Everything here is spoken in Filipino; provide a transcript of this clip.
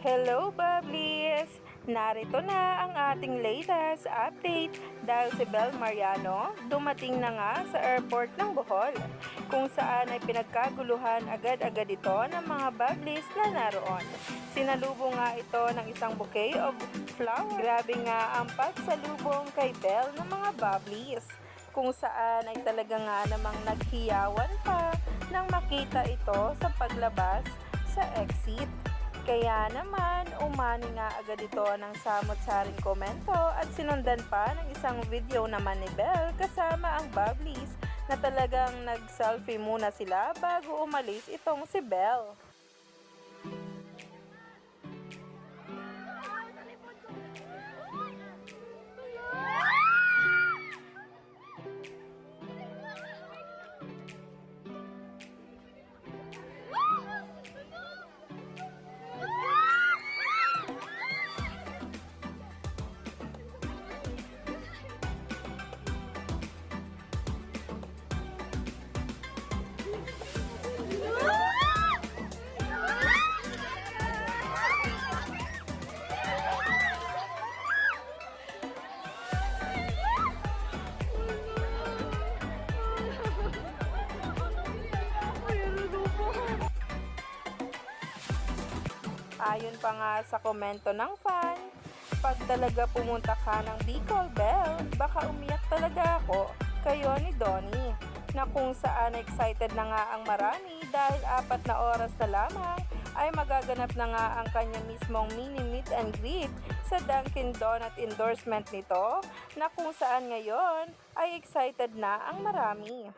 Hello, Bubblies! Narito na ang ating latest update dahil si Bel Mariano dumating na nga sa airport ng Bohol kung saan ay pinagkaguluhan agad-agad ito ng mga Bubblies na naroon. Sinalubong nga ito ng isang bouquet of flowers. Grabe nga ang pagsalubong kay Bel ng mga Bubblies kung saan ay talaga nga namang naghiyawan pa nang makita ito sa paglabas sa exit. Kaya naman, umani nga agad ito ng samot-saring komento at sinundan pa ng isang video naman ni Belle kasama ang Bubblies na talagang nag-selfie muna sila bago umalis itong si Belle. Ayon pa nga sa komento ng fan, pag talaga pumunta ka ng Bicol Bell, baka umiyak talaga ako kayo ni Donnie na kung saan excited na nga ang marami dahil apat na oras na lamang ay magaganap na nga ang kanya mismong mini meet and greet sa Dunkin Donut endorsement nito na kung saan ngayon ay excited na ang marami.